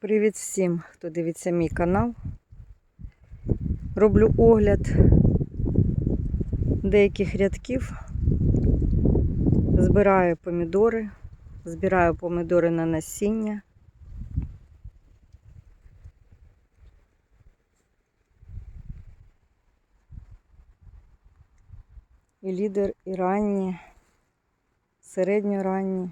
Привіт всім, хто дивиться мій канал. Роблю огляд деяких рядків. Збираю помідори, збираю помідори на насіння. І лідер, і ранні, середньоранні.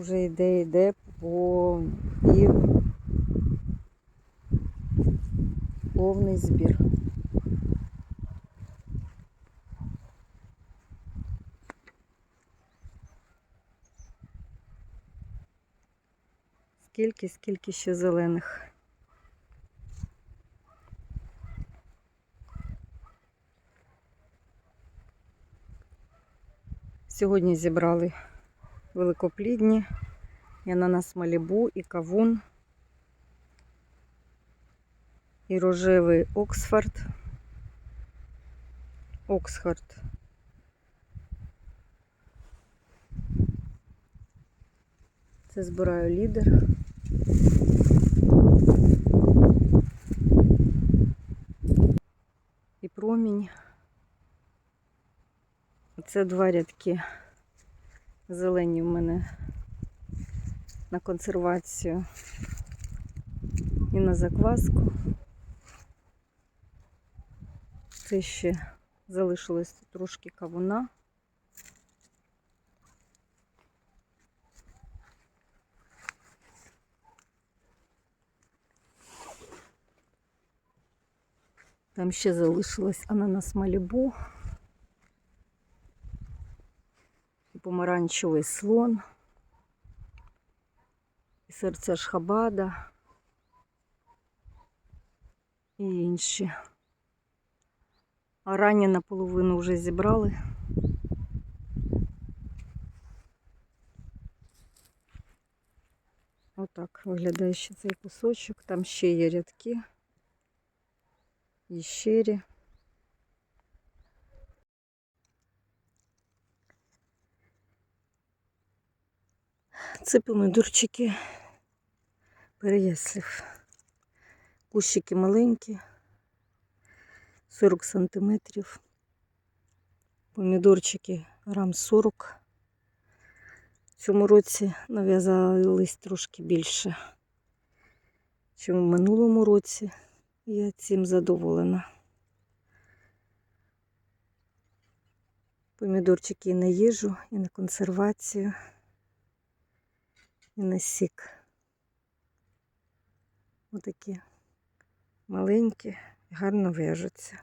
Уже йде, йде по пів повний збір. Скільки, скільки ще зелених. Сьогодні зібрали великоплідні, і ананас Малібу, і кавун, і рожевий Оксфорд. Оксфорд. Це збираю лідер. І промінь. Це два рядки зелені в мене на консервацію і на закваску. Це ще залишилось трошки кавуна. Там ще залишилось ананас Малібу. і помаранчевий слон, і серце шхабада і інші. А ранні наполовину вже зібрали. Отак виглядає ще цей кусочок. Там ще є рядки і щирі. Це помидорчики переяслів. Кущики маленькі, 40 сантиметрів. Помідорчики грам 40. В цьому році нав'язались трошки більше, ніж в минулому році. Я цим задоволена. Помідорчики і на їжу, і на консервацію і на сік. Отакі маленькі, гарно в'яжуться.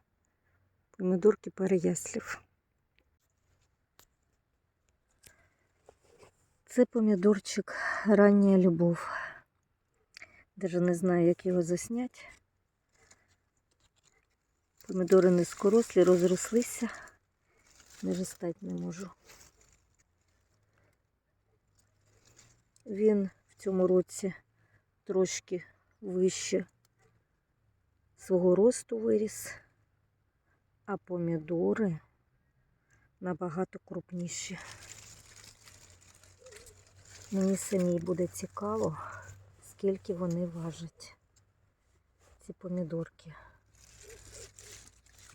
Помідорки переяслів. Це помідорчик рання любов. Даже не знаю, як його заснять. Помідори низькорослі, розрослися, не стати не можу. Він в цьому році трошки вище свого росту виріс, а помідори набагато крупніші. Мені самій буде цікаво, скільки вони важать, ці помідорки.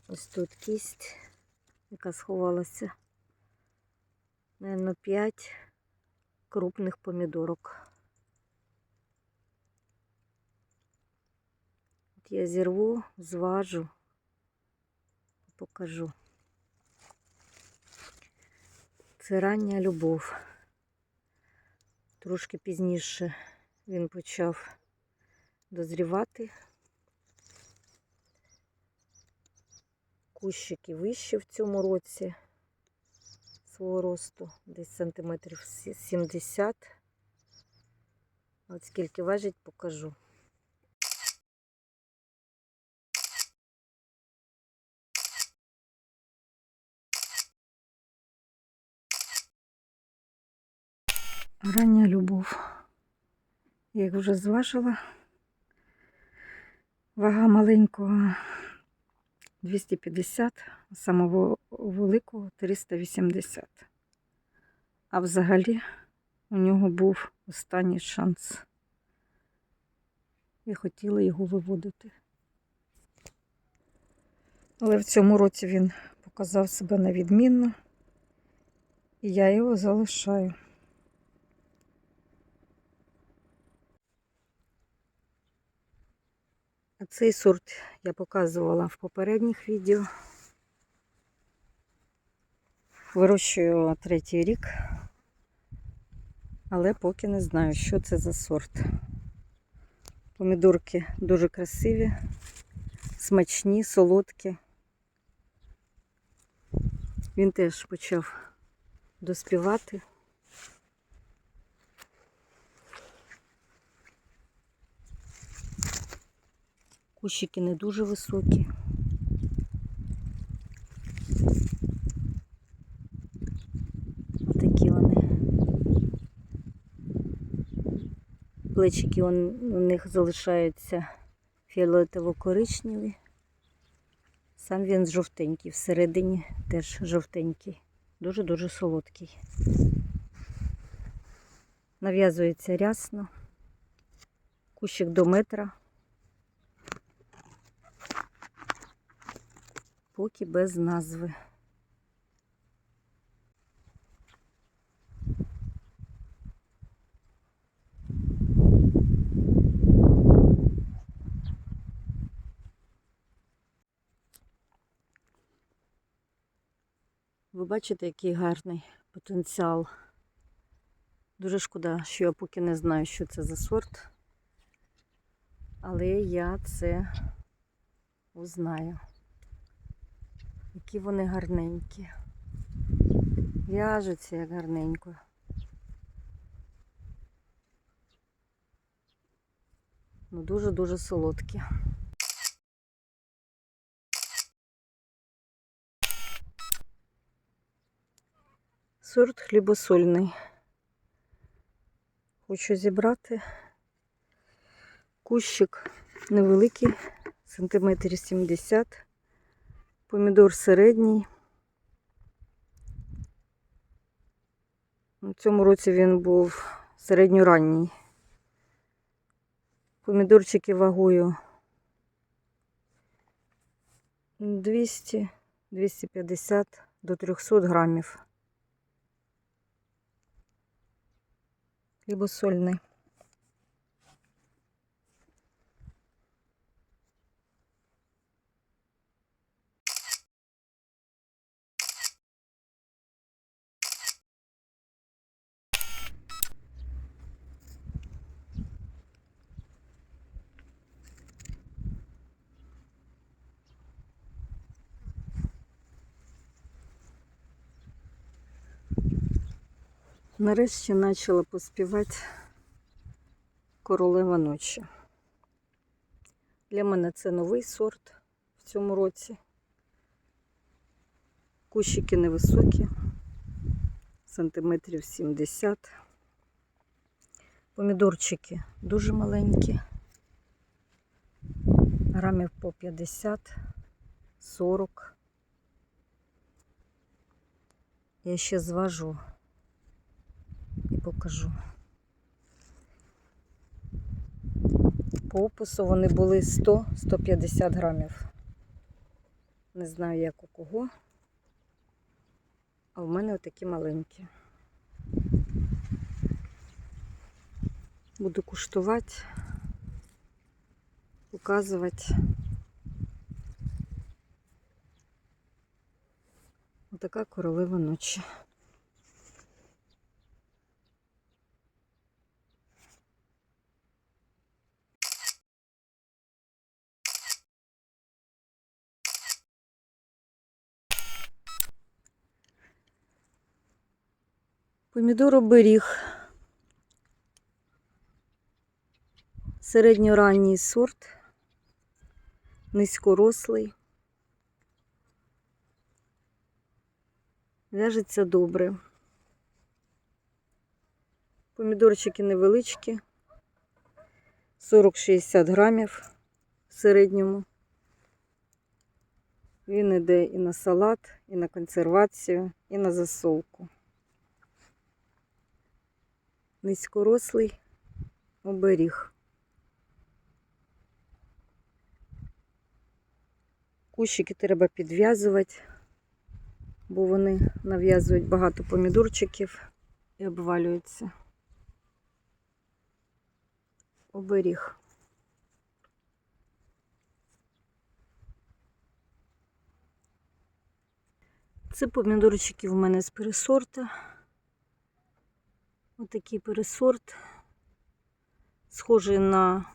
Ось тут кість, яка сховалася, Наверно, 5 крупних помідорок. От я зірву, зважу, покажу. Це рання любов. Трошки пізніше він почав дозрівати. Кущики вище в цьому році свого росту, десь сантиметрів 70. От скільки важить, покажу. Рання любов. Я їх вже зважила. Вага маленького 250, самого великого 380. А взагалі у нього був останній шанс. І хотіла його виводити. Але в цьому році він показав себе на відмінно, і я його залишаю. А цей сорт я показувала в попередніх відео. Вирощую третій рік, але поки не знаю, що це за сорт. Помідорки дуже красиві, смачні, солодкі. Він теж почав доспівати. Кущики не дуже високі. Такі вони. Плечики у них залишаються фіолетово-коричневі. Сам він жовтенький, всередині теж жовтенький. Дуже-дуже солодкий. Нав'язується рясно. Кущик до метра. Поки без назви. Ви бачите, який гарний потенціал. Дуже шкода, що я поки не знаю, що це за сорт. Але я це узнаю. Які вони гарненькі. В'яжуться як гарненько. Ну дуже-дуже солодкі. Сорт хлібосольний. Хочу зібрати. Кущик невеликий, сантиметрів 70. Помідор середній. У цьому році він був середньоранній. Помідорчики вагою 200, 250 до 300 грамів. Хлібосольний. Нарешті почала поспівати королева ночі. Для мене це новий сорт в цьому році. Кущики невисокі, сантиметрів 70. Помідорчики дуже маленькі, грамів по 50, 40. Я ще зважу покажу. По опису вони були 100-150 грамів. Не знаю, як у кого. А в мене отакі маленькі. Буду куштувати, показувати. Отака королева ночі. Помідор оберіг. Середньоранній сорт, низькорослий. В'яжеться добре. Помідорчики невеличкі, 40-60 грамів в середньому. Він іде і на салат, і на консервацію, і на засолку. Низькорослий оберіг. Кущики треба підв'язувати, бо вони нав'язують багато помідорчиків і обвалюються. Оберіг. Це помідорчики в мене з пересорта. Отакий пересорт. Схожий на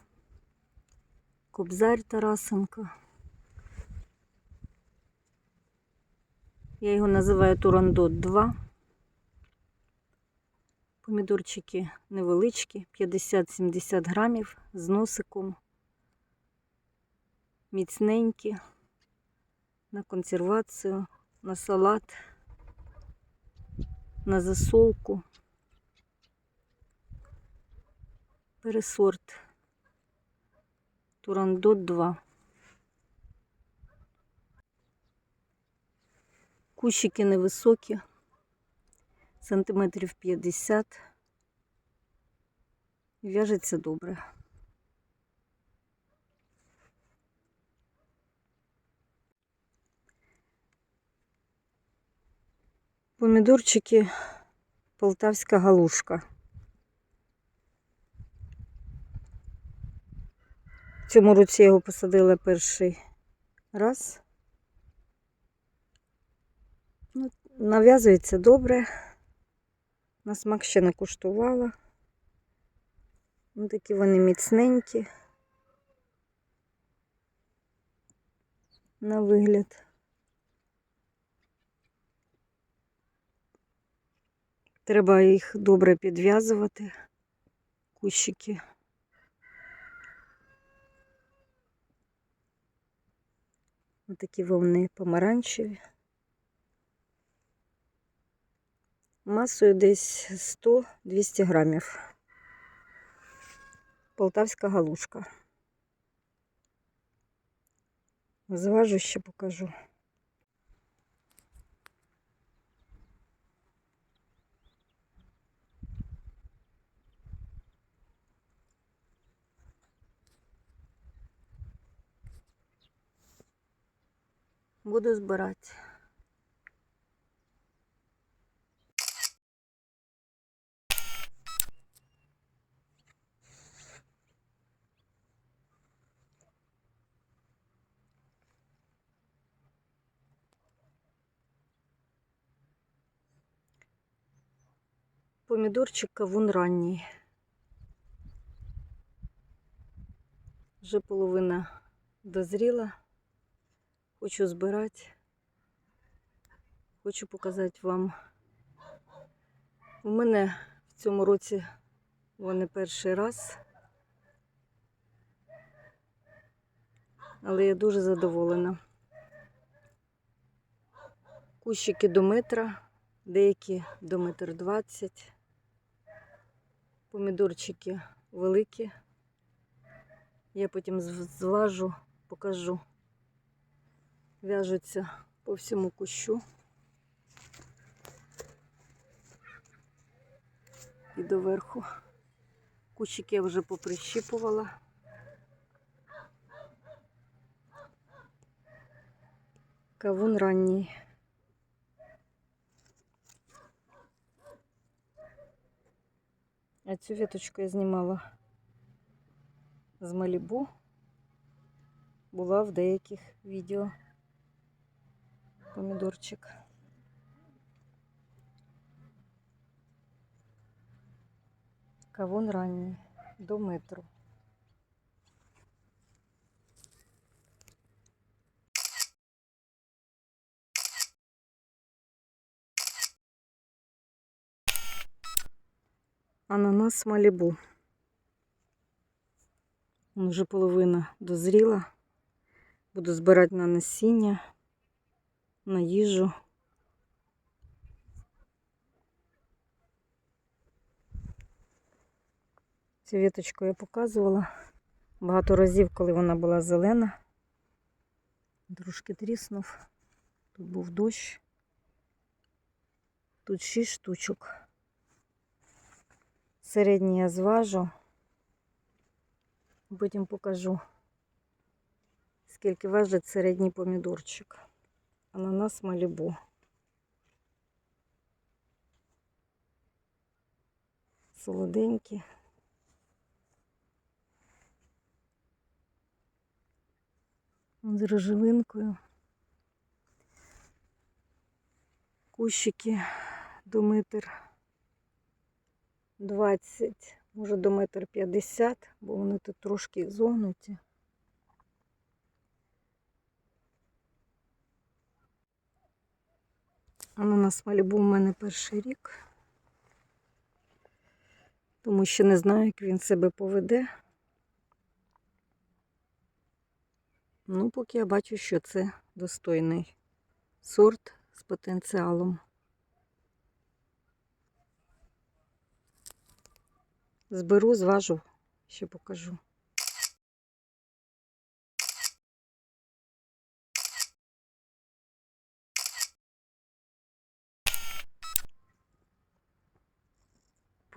кобзарь Тарасенка. Я його називаю Турандот 2. Помідорчики невеличкі, 50-70 грамів з носиком. Міцненькі на консервацію, на салат, на засолку. Пересорт Турандот 2. Кущики невисокі, сантиметрів 50. В'яжеться добре. Помідорчики Полтавська галушка. В цьому році його посадила перший раз. Ну, нав'язується добре. На смак ще не куштувала. Ну, такі вони міцненькі. На вигляд. Треба їх добре підв'язувати, кущики. Ось такі вони помаранчеві. Масою десь 100-200 грамів. Полтавська галушка. Зважу ще покажу. Буду збирати. Помідорчик кавун ранній. Вже половина дозріла. Хочу збирати. Хочу показати вам. У мене в цьому році вони перший раз. Але я дуже задоволена. Кущики до метра, деякі до метр двадцять. Помідорчики великі. Я потім зважу, покажу. В'яжуться по всьому кущу. І доверху. Кущики я вже поприщіпувала. Кавун ранній. А цю веточку я знімала з Малібу. Була в деяких відео помідорчик. Кавун ранній до метру. Ананас Малібу. Вже половина дозріла. Буду збирати на насіння, на їжу. Цю віточку я показувала багато разів, коли вона була зелена. Трошки тріснув. Тут був дощ. Тут шість штучок. Середній я зважу. Потім покажу, скільки важить середній помідорчик. Ананас Малібу. Солоденькі. З рожевинкою. Кущики до метр 20, може до метр 50, бо вони тут трошки зогнуті. Ананас Малібу у мене перший рік, тому що не знаю, як він себе поведе. Ну, поки я бачу, що це достойний сорт з потенціалом. Зберу, зважу, ще покажу.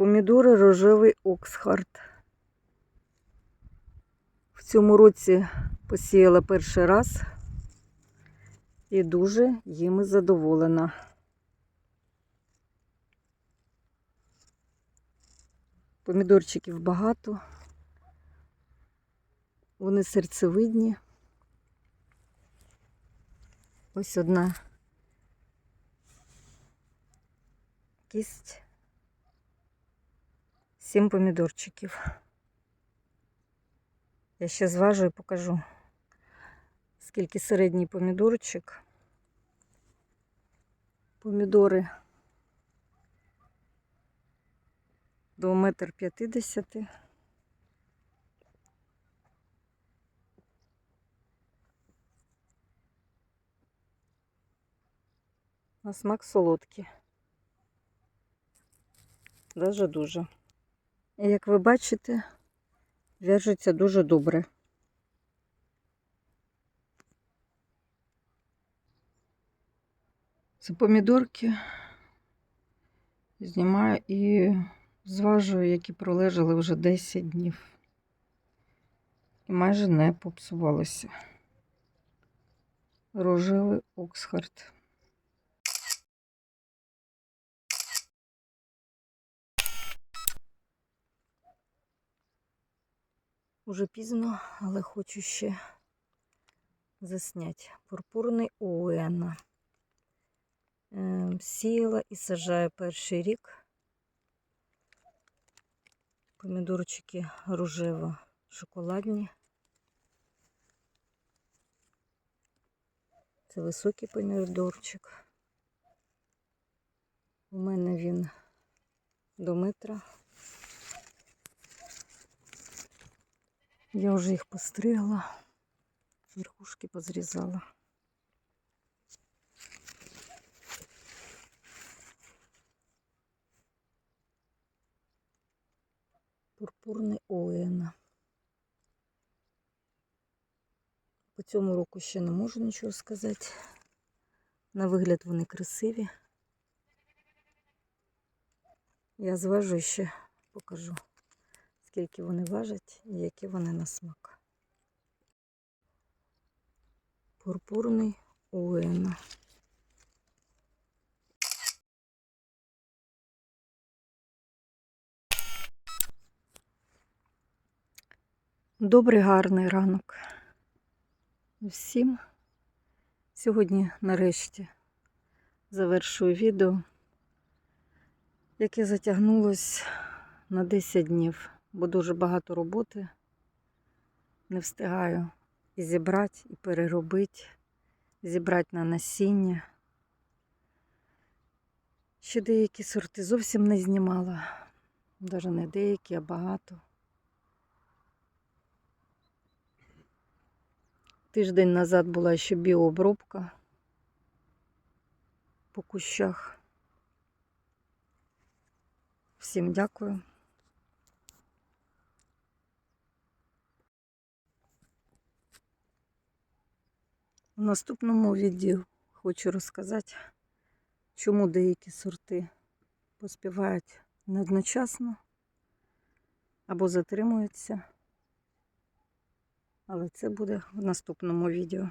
Помідори рожевий Оксхард. В цьому році посіяла перший раз і дуже їми задоволена. Помідорчиків багато. Вони серцевидні. Ось одна кість. Сім помідорчиків. Я ще зважу і покажу, скільки середній помідорчик. Помідори до метр п'ятдесяти. На смак солодкий. Даже дуже. Як ви бачите, в'яжеться дуже добре. Це помідорки знімаю і зважую, які пролежали вже 10 днів. І майже не попсувалися. Рожевий Оксхард. Уже пізно, але хочу ще засняти. Пурпурний Уена. Е, Сіяла і сажаю перший рік. Помідорчики рожево шоколадні. Це високий помідорчик. У мене він до метра. Я вже їх постригла, верхушки позрізала. Пурпурний Оуена. По цьому року ще не можу нічого сказати. На вигляд вони красиві. Я зважу ще покажу скільки вони важать і які вони на смак. Пурпурний Уена. Добрий гарний ранок. Всім. Сьогодні нарешті завершую відео, яке затягнулось на 10 днів бо дуже багато роботи. Не встигаю і зібрати, і переробити, зібрати на насіння. Ще деякі сорти зовсім не знімала. Навіть не деякі, а багато. Тиждень назад була ще біообробка по кущах. Всім дякую. У наступному відео хочу розказати, чому деякі сорти поспівають не одночасно, або затримуються. Але це буде в наступному відео.